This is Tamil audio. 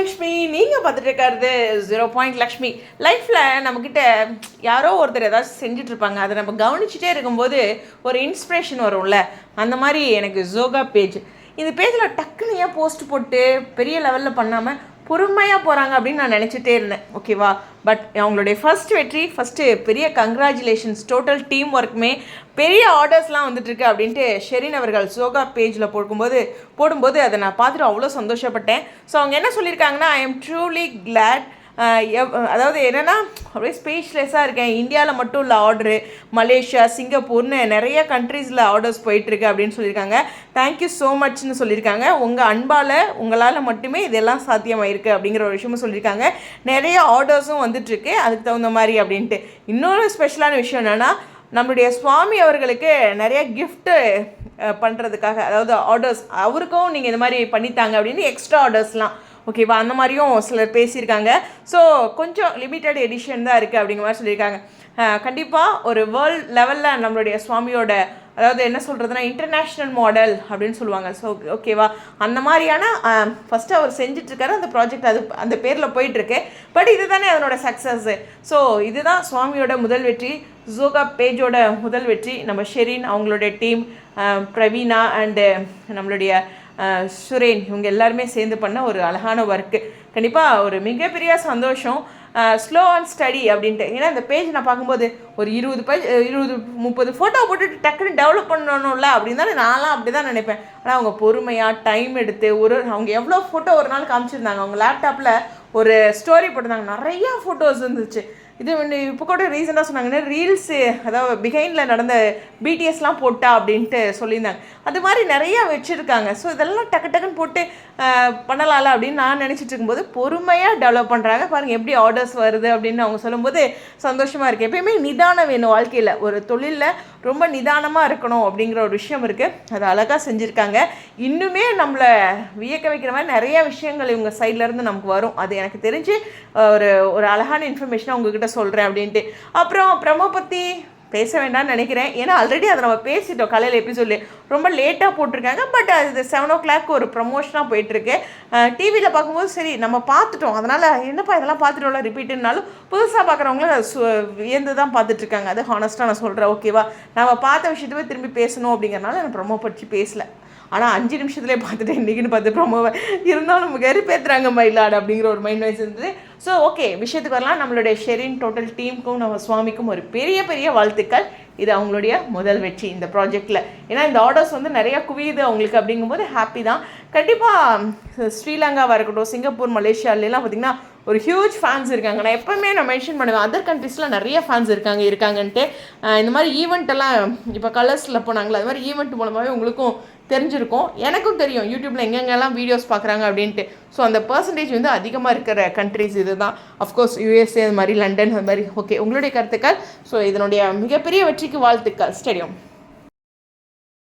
லக்ஷ்மி நீங்கள் பார்த்துட்டு இருக்கிறது ஜீரோ பாயிண்ட் லக்ஷ்மி. லைஃப்பில் நம்மக்கிட்ட யாரோ ஒருத்தர் ஏதாச்சும் செஞ்சிட்ருப்பாங்க அதை நம்ம கவனிச்சுட்டே இருக்கும்போது ஒரு இன்ஸ்பிரேஷன் வரும்ல. அந்த மாதிரி எனக்கு ஜோகா பேஜ் இந்த பேஜில் டக்குன்னு ஏன் போஸ்ட் போட்டு பெரிய லெவலில் பண்ணாமல் பொறுமையாக போகிறாங்க அப்படின்னு நான் நினச்சிட்டே இருந்தேன். ஓகேவா பட் அவங்களுடைய ஃபர்ஸ்ட் வெற்றி ஃபஸ்ட்டு பெரிய கங்க்ராச்சுலேஷன்ஸ் டோட்டல் டீம் ஒர்க்குமே பெரிய ஆர்டர்ஸ்லாம் வந்துட்டுருக்கு அப்படின்ட்டு ஷெரின் அவர்கள் சோகா பேஜில் போடும்போது போடும்போது அதை நான் பார்த்துட்டு அவ்வளோ சந்தோஷப்பட்டேன். ஸோ அவங்க என்ன சொல்லியிருக்காங்கன்னா ஐ எம் ட்ரூலி கிளாட் அதாவது என்னென்னா அப்படியே ஸ்பீச்லெஸ்ஸாக இருக்கேன். இந்தியாவில் மட்டும் இல்லை ஆர்டரு மலேசியா சிங்கப்பூர்னு நிறைய கண்ட்ரீஸில் ஆர்டர்ஸ் போயிட்டுருக்கு அப்படின்னு சொல்லியிருக்காங்க. தேங்க்யூ ஸோ மச்னு சொல்லியிருக்காங்க. உங்கள் அன்பால் உங்களால் மட்டுமே இதெல்லாம் சாத்தியமாயிருக்கு அப்படிங்கிற ஒரு விஷயமும் சொல்லியிருக்காங்க. நிறைய ஆர்டர்ஸும் வந்துட்டுருக்கு. அதுக்கு தகுந்த மாதிரி அப்படின்ட்டு. இன்னொரு ஸ்பெஷலான விஷயம் என்னென்னா நம்மளுடைய சுவாமி அவர்களுக்கு நிறைய கிஃப்ட்டு பண்ணுறதுக்காக அதாவது ஆர்டர்ஸ் அவருக்கும் நீங்கள் இந்த மாதிரி பண்ணித்தாங்க அப்படின்னு எக்ஸ்ட்ரா ஆர்டர்ஸ்லாம் ஓகேவா அந்த மாதிரியும் சிலர் பேசியிருக்காங்க. ஸோ கொஞ்சம் லிமிட்டட் எடிஷன் தான் இருக்குது அப்படிங்கிற மாதிரி சொல்லியிருக்காங்க. கண்டிப்பாக ஒரு வேர்ல்ட் லெவலில் நம்மளுடைய சுவாமியோட அதாவது என்ன சொல்கிறதுனா இன்டர்நேஷ்னல் மாடல் அப்படின்னு சொல்லுவாங்க. ஸோ ஓகேவா அந்த மாதிரியான ஃபஸ்ட்டு அவர் செஞ்சிட்ருக்காரு. அந்த ப்ராஜெக்ட் அது அந்த பேரில் போயிட்டுருக்கு பட் இது தானே அதனோட சக்ஸஸ்ஸு ஸோ இதுதான் சுவாமியோட முதல் வெற்றி. ஜோகா பேஜோட முதல் வெற்றி. நம்ம ஷெரீன் அவங்களுடைய டீம் பிரவீனா அண்டு நம்மளுடைய சுரேன் இவங்க எல்லாருமே சேர்ந்து பண்ண ஒரு அழகான ஒர்க்கு கண்டிப்பாக ஒரு மிகப்பெரிய சந்தோஷம். ஸ்லோ அண்ட் ஸ்டடி அப்படின்ட்டு. ஏன்னா இந்த பேஜ் நான் பார்க்கும்போது ஒரு இருபது பேஜ் இருபது முப்பது ஃபோட்டோ போட்டுட்டு டக்குன்னு டெவலப் பண்ணணும்ல அப்படின்னு தானே நான்லாம் அப்படி தான் நினைப்பேன். ஆனால் அவங்க பொறுமையாக டைம் எடுத்து ஒரு அவங்க எவ்வளோ ஃபோட்டோ ஒரு நாள் காமிச்சிருந்தாங்க. அவங்க லேப்டாப்பில் ஒரு ஸ்டோரி போட்டிருந்தாங்க. நிறையா ஃபோட்டோஸ் இருந்துச்சு. இது இப்போ கூட ரீசெண்டாக சொன்னாங்கன்னா ரீல்ஸு அதாவது பிஹைண்டில் நடந்த பிடிஎஸ்லாம் போட்டா அப்படின்ட்டு சொல்லியிருந்தாங்க. அது மாதிரி நிறையா வச்சுருக்காங்க. ஸோ இதெல்லாம் டக்கு டக்குன்னு போட்டு பண்ணலாம்ல அப்படின்னு நான் நினச்சிட்டு இருக்கும்போது பொறுமையாக டெவலப் பண்ணுறாங்க பாருங்கள் எப்படி ஆர்டர்ஸ் வருது அப்படின்னு அவங்க சொல்லும்போது சந்தோஷமாக இருக்குது எப்பயுமே நிதானம் வேணும் வாழ்க்கையில். ஒரு தொழிலில் ரொம்ப நிதானமாக இருக்கணும் அப்படிங்கிற ஒரு விஷயம் இருக்குது அது அழகாக செஞ்சுருக்காங்க. இன்னுமே நம்மளை வியக்க வைக்கிற மாதிரி நிறைய விஷயங்கள் இவங்க சைட்லேருந்து நமக்கு வரும். அது எனக்கு தெரிஞ்சு ஒரு ஒரு அழகான இன்ஃபர்மேஷனை உங்ககிட்ட சொல்கிறேன் அப்படின்ட்டு. அப்புறம் ப்ரமோ பற்றி பேச வேண்டாம்னு நினைக்கிறேன். ஏன்னா ஆல்ரெடி அதை நம்ம பேசிட்டோம் காலையில் எபிசோட்ல ரொம்ப லேட்டாக போட்டிருக்காங்க. பட் அது செவன் ஓ கிளாக் ஒரு ப்ரமோஷனாக போயிட்டுருக்கு. டிவியில் பார்க்கும்போது சரி நம்ம பார்த்துட்டோம். அதனால் என்னப்பா இதெல்லாம் பார்த்துட்டோம்ல ரிப்பீட்டுனாலும் புதுசாக பார்க்குறவங்களும் சு வியந்து தான் பார்த்துட்ருக்காங்க அது ஹானஸ்ட்டாக நான் சொல்கிறேன் ஓகேவா நம்ம பார்த்த விஷயத்தவே திரும்பி பேசணும் அப்படிங்கிறனால நான் ப்ரொமோ பற்றி பேசலை. ஆனால் அஞ்சு நிமிஷத்துலேயே பார்த்துட்டு இன்றைக்கின்னு பார்த்து ப்ரொமோவை இருந்தாலும் வெறுப்பேற்றுறாங்க மயிலாடு அப்படிங்கிற ஒரு மைண்ட் வைஸ் இருந்தது ஸோ ஓகே விஷயத்துக்கு வரலாம். நம்மளுடைய ஷெரின் டோட்டல் டீமுக்கும் நம்ம சுவாமிக்கும் ஒரு பெரிய பெரிய வாழ்த்துக்கள். இது அவங்களுடைய முதல் வெற்றி இந்த ப்ராஜெக்டில் ஏன்னா இந்த ஆர்டர்ஸ் வந்து நிறையா குவியுது அவங்களுக்கு அப்படிங்கும்போது ஹாப்பி தான். கண்டிப்பாக ஸ்ரீலங்காவாக இருக்கட்டும் சிங்கப்பூர் மலேசியாலேலாம் பார்த்திங்கன்னா ஒரு ஹியூஜ் ஃபேன்ஸ் இருக்காங்க. நான் எப்போவுமே நான் மென்ஷன் பண்ணுவேன். அதர் கண்ட்ரீஸில் நிறைய ஃபேன்ஸ் இருக்காங்க இருக்காங்கன்ட்டு. இந்த மாதிரி ஈவெண்ட்டெல்லாம் இப்போ கலர்ஸில் போனாங்களே அது மாதிரி ஈவெண்ட் மூலமாகவே உங்களுக்கும் தெரிஞ்சிருக்கும். எனக்கும் தெரியும். யூடியூப்பில் எங்கெங்கெல்லாம் வீடியோஸ் பார்க்குறாங்க அப்படின்ட்டு. ஸோ அந்த பர்சன்டேஜ் வந்து அதிகமாக இருக்கிற கண்ட்ரிஸ் இது தான் அஃப்கோர்ஸ் யூஎஸ்ஏ அது மாதிரி லண்டன் அது மாதிரி. ஓகே உங்களுடைய கருத்துக்கள். ஸோ இதனுடைய மிகப்பெரிய வெற்றிக்கு வாழ்த்துக்கள். ஸ்டேடியம்